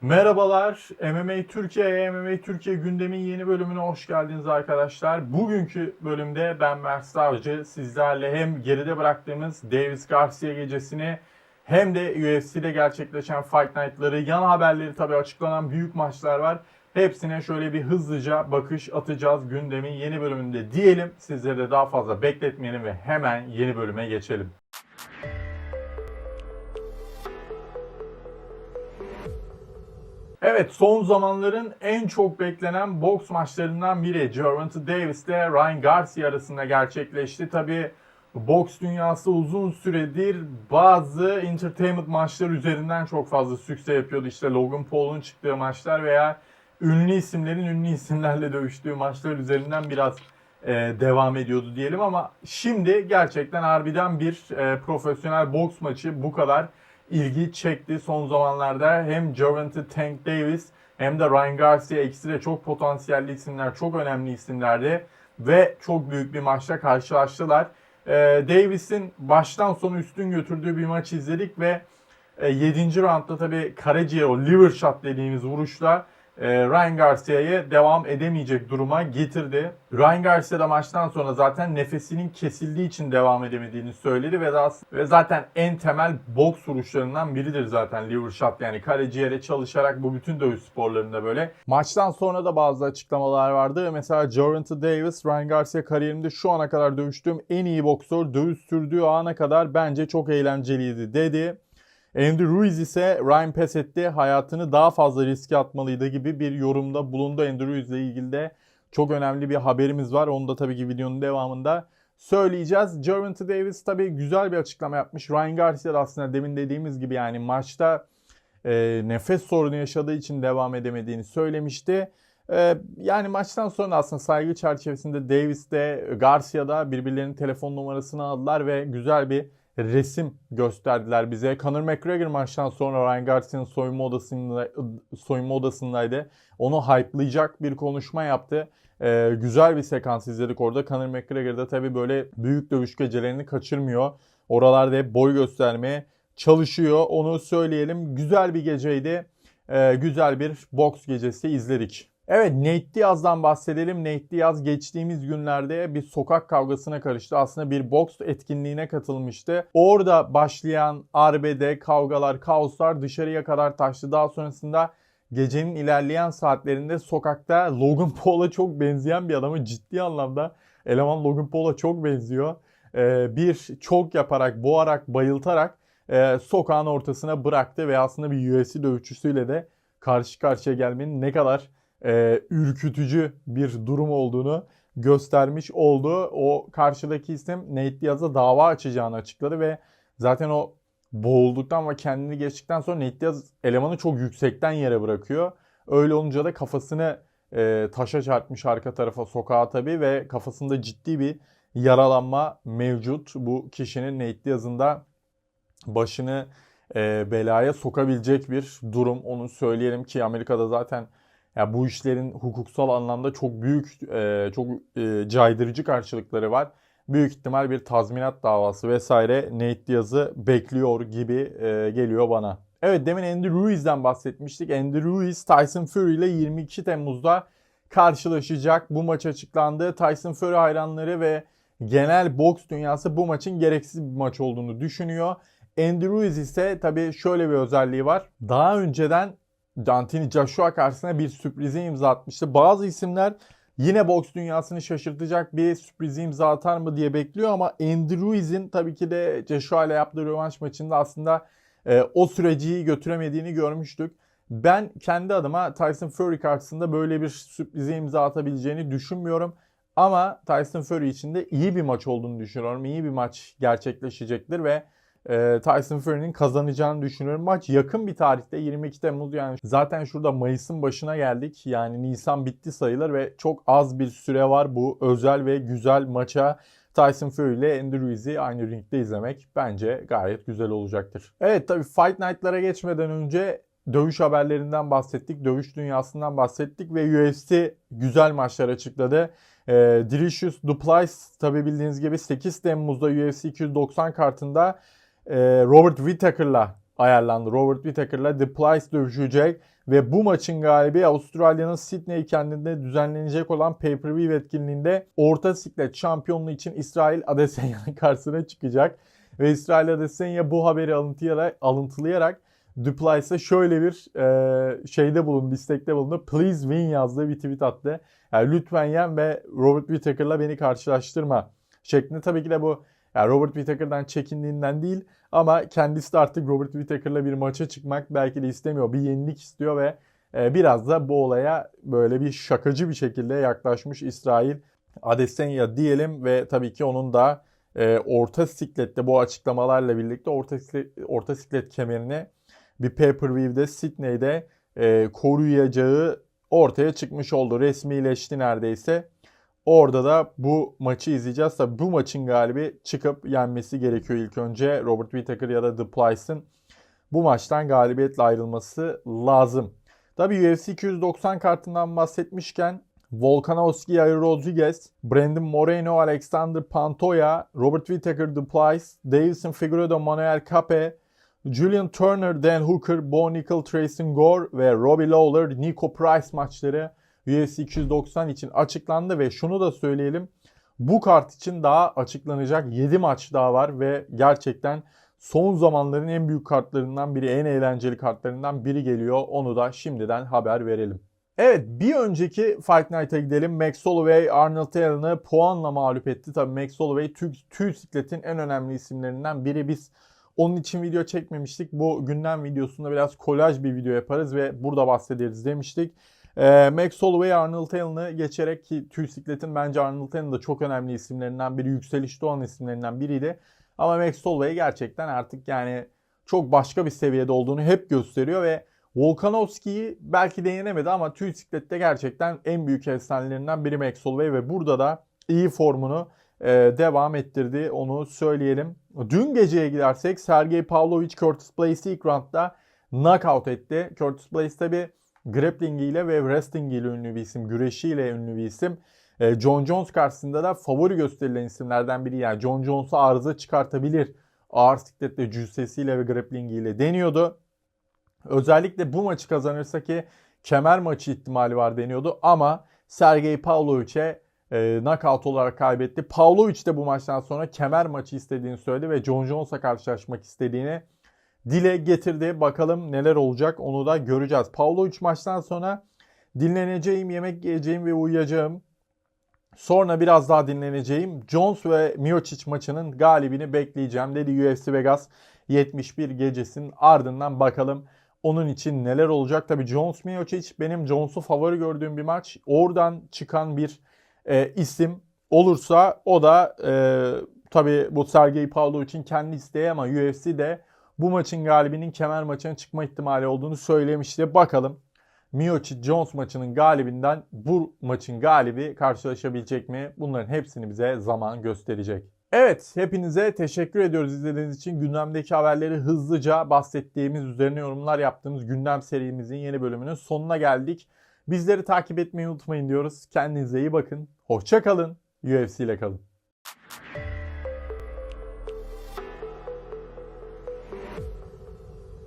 Merhabalar, MMA Türkiye, MMA Türkiye gündemin yeni bölümüne hoş geldiniz arkadaşlar. Bugünkü bölümde ben Mert Savcı sizlerle hem geride bıraktığımız Davis Garcia gecesini hem de UFC'de gerçekleşen Fight Night'ları, yan haberleri tabii açıklanan büyük maçlar var. Hepsine şöyle bir hızlıca bakış atacağız gündemin yeni bölümünde diyelim. Sizleri de daha fazla bekletmeyelim ve hemen yeni bölüme geçelim. Evet son zamanların en çok beklenen boks maçlarından biri Gervonta Davis ile Ryan Garcia arasında gerçekleşti. Tabi boks dünyası uzun süredir bazı entertainment maçları üzerinden çok fazla sükse yapıyordu. İşte Logan Paul'un çıktığı maçlar veya ünlü isimlerin ünlü isimlerle dövüştüğü maçlar üzerinden biraz e, devam ediyordu diyelim ama şimdi gerçekten harbiden bir e, profesyonel boks maçı bu kadar ilgi çekti son zamanlarda. Hem Gervonta Tank Davis hem de Ryan Garcia ikisi de çok potansiyelli isimler, çok önemli isimlerdi ve çok büyük bir maçla karşılaştılar. Ee, Davis'in baştan sona üstün götürdüğü bir maç izledik ve e, 7. roundda tabii karaciğer o liver shot dediğimiz vuruşla e, Ryan Garcia'yı devam edemeyecek duruma getirdi. Ryan Garcia da maçtan sonra zaten nefesinin kesildiği için devam edemediğini söyledi ve daha, ve zaten en temel boks vuruşlarından biridir zaten liver shot yani karaciğere çalışarak bu bütün dövüş sporlarında böyle. Maçtan sonra da bazı açıklamalar vardı. Mesela Gervonta Davis, Ryan Garcia kariyerimde şu ana kadar dövüştüğüm en iyi boksör dövüş sürdüğü ana kadar bence çok eğlenceliydi dedi. Andrew Ruiz ise Ryan pes etti, hayatını daha fazla riske atmalıydı gibi bir yorumda bulundu. Andrew Ruiz ile ilgili de çok önemli bir haberimiz var. Onu da tabii ki videonun devamında söyleyeceğiz. Gervonta Davis tabii güzel bir açıklama yapmış. Ryan Garcia da aslında demin dediğimiz gibi yani maçta e, nefes sorunu yaşadığı için devam edemediğini söylemişti. E, yani maçtan sonra aslında saygı çerçevesinde Davis de Garcia da birbirlerinin telefon numarasını aldılar ve güzel bir resim gösterdiler bize. Conor McGregor maçtan sonra Ryan Garcia'nın soyunma odasında soyunma odasındaydı. Onu hype'layacak bir konuşma yaptı. Ee, güzel bir sekans izledik orada. Conor McGregor da tabii böyle büyük dövüş gecelerini kaçırmıyor. Oralarda hep boy göstermeye çalışıyor. Onu söyleyelim. Güzel bir geceydi. Ee, güzel bir boks gecesi izledik. Evet Nate Diaz'dan bahsedelim. Nate Diaz geçtiğimiz günlerde bir sokak kavgasına karıştı. Aslında bir boks etkinliğine katılmıştı. Orada başlayan arbede, kavgalar, kaoslar dışarıya kadar taştı. Daha sonrasında gecenin ilerleyen saatlerinde sokakta Logan Paul'a çok benzeyen bir adamı ciddi anlamda eleman Logan Paul'a çok benziyor. Ee, bir çok yaparak, boğarak, bayıltarak e, sokağın ortasına bıraktı ve aslında bir UFC dövüşçüsüyle de karşı karşıya gelmenin ne kadar e, ürkütücü bir durum olduğunu göstermiş oldu. O karşıdaki isim Nate Diaz'a dava açacağını açıkladı ve zaten o boğulduktan ve kendini geçtikten sonra Nate Diaz elemanı çok yüksekten yere bırakıyor. Öyle olunca da kafasını e, taşa çarpmış arka tarafa sokağa tabii ve kafasında ciddi bir yaralanma mevcut. Bu kişinin Nate Diaz'ın da başını e, belaya sokabilecek bir durum. Onu söyleyelim ki Amerika'da zaten ya bu işlerin hukuksal anlamda çok büyük, e, çok e, caydırıcı karşılıkları var. Büyük ihtimal bir tazminat davası vesaire Nate Diaz'ı bekliyor gibi e, geliyor bana. Evet demin Andy Ruiz'den bahsetmiştik. Andy Ruiz Tyson Fury ile 22 Temmuz'da karşılaşacak. Bu maç açıklandı. Tyson Fury hayranları ve genel boks dünyası bu maçın gereksiz bir maç olduğunu düşünüyor. Andy Ruiz ise tabii şöyle bir özelliği var. Daha önceden Dantini Joshua karşısına bir sürprize imza atmıştı. Bazı isimler yine boks dünyasını şaşırtacak bir sürprize imza atar mı diye bekliyor ama Andy Ruiz'in tabii ki de Joshua ile yaptığı rövanş maçında aslında e, o süreci götüremediğini görmüştük. Ben kendi adıma Tyson Fury karşısında böyle bir sürprize imza atabileceğini düşünmüyorum. Ama Tyson Fury için de iyi bir maç olduğunu düşünüyorum. İyi bir maç gerçekleşecektir ve e, Tyson Fury'nin kazanacağını düşünüyorum. Maç yakın bir tarihte 22 Temmuz yani zaten şurada Mayıs'ın başına geldik. Yani Nisan bitti sayılır ve çok az bir süre var bu özel ve güzel maça. Tyson Fury ile Andy Ruiz'i aynı ringde izlemek bence gayet güzel olacaktır. Evet tabii Fight Night'lara geçmeden önce dövüş haberlerinden bahsettik, dövüş dünyasından bahsettik ve UFC güzel maçlar açıkladı. E, Dricius Duplessis tabi bildiğiniz gibi 8 Temmuz'da UFC 290 kartında Robert Whittaker'la ayarlandı. Robert Whittaker'la Duplessis dövüşecek Ve bu maçın galibi Avustralya'nın Sydney kentinde düzenlenecek olan pay-per-view etkinliğinde orta siklet şampiyonluğu için İsrail Adesanya'nın karşısına çıkacak. Ve İsrail Adesanya bu haberi alıntılayarak, alıntılayarak Duplais'e şöyle bir e, şeyde bulundu, istekte bulundu. Please win yazdığı bir tweet attı. Yani lütfen yen ve Robert Whittaker'la beni karşılaştırma şeklinde. Tabii ki de bu yani Robert Whittaker'dan çekindiğinden değil ama kendisi de artık Robert Whittaker'la bir maça çıkmak belki de istemiyor. Bir yenilik istiyor ve e, biraz da bu olaya böyle bir şakacı bir şekilde yaklaşmış İsrail Adesanya diyelim ve tabii ki onun da e, orta siklette bu açıklamalarla birlikte orta siklet, orta siklet kemerini bir pay-per-view'de Sydney'de e, koruyacağı ortaya çıkmış oldu. Resmileşti neredeyse. Orada da bu maçı izleyeceğiz. Tabi bu maçın galibi çıkıp yenmesi gerekiyor ilk önce. Robert Whittaker ya da The Plyce'ın bu maçtan galibiyetle ayrılması lazım. Tabi UFC 290 kartından bahsetmişken Volkanovski, Yair Rodriguez, Brandon Moreno, Alexander Pantoja, Robert Whittaker, The Plyce, Davison Figueredo, Manuel Cape, Julian Turner, Dan Hooker, Bo Nickel, Trayson Gore ve Robbie Lawler, Nico Price maçları UFC 290 için açıklandı ve şunu da söyleyelim. Bu kart için daha açıklanacak 7 maç daha var ve gerçekten son zamanların en büyük kartlarından biri, en eğlenceli kartlarından biri geliyor. Onu da şimdiden haber verelim. Evet bir önceki Fight Night'a gidelim. Max Holloway Arnold Allen'ı puanla mağlup etti. Tabii Max Holloway tüy, tüy sikletin en önemli isimlerinden biri. Biz onun için video çekmemiştik. Bu gündem videosunda biraz kolaj bir video yaparız ve burada bahsederiz demiştik. Ee, Max Holloway Arnold Allen'ı geçerek ki tüy sikletin bence Arnold Allen da çok önemli isimlerinden biri. Yükselişte olan isimlerinden biriydi. Ama Max Holloway gerçekten artık yani çok başka bir seviyede olduğunu hep gösteriyor ve Volkanovski'yi belki de yenemedi ama tüy siklette gerçekten en büyük efsanelerinden biri Max Holloway ve burada da iyi formunu e, devam ettirdi onu söyleyelim. Dün geceye gidersek Sergey Pavlovich Curtis Blayes'i ilk roundda knockout etti. Curtis Blayes tabi grappling ile ve wrestling ile ünlü bir isim, güreşiyle ünlü bir isim. E, John Jones karşısında da favori gösterilen isimlerden biri. Yani John Jones'a arıza çıkartabilir. Ağır siklette cüssesiyle ve grappling ile deniyordu. Özellikle bu maçı kazanırsa ki kemer maçı ihtimali var deniyordu ama Sergey Pavlovich'e e, knockout olarak kaybetti. Pavlovich de bu maçtan sonra kemer maçı istediğini söyledi ve John Jones'a karşılaşmak istediğini dile getirdi. Bakalım neler olacak onu da göreceğiz. Pavlovich maçtan sonra dinleneceğim, yemek yiyeceğim ve uyuyacağım. Sonra biraz daha dinleneceğim. Jones ve Miocic maçının galibini bekleyeceğim dedi UFC Vegas 71 gecesinin ardından bakalım onun için neler olacak. Tabi Jones Miocic benim Jones'u favori gördüğüm bir maç. Oradan çıkan bir e, isim olursa o da e, tabi bu Sergey Pavlov için kendi isteği ama UFC de bu maçın galibinin kemer maçına çıkma ihtimali olduğunu söylemişti. Bakalım Miocic Jones maçının galibinden bu maçın galibi karşılaşabilecek mi? Bunların hepsini bize zaman gösterecek. Evet, hepinize teşekkür ediyoruz izlediğiniz için. Gündemdeki haberleri hızlıca bahsettiğimiz, üzerine yorumlar yaptığımız gündem serimizin yeni bölümünün sonuna geldik. Bizleri takip etmeyi unutmayın diyoruz. Kendinize iyi bakın. Hoşça kalın. UFC ile kalın.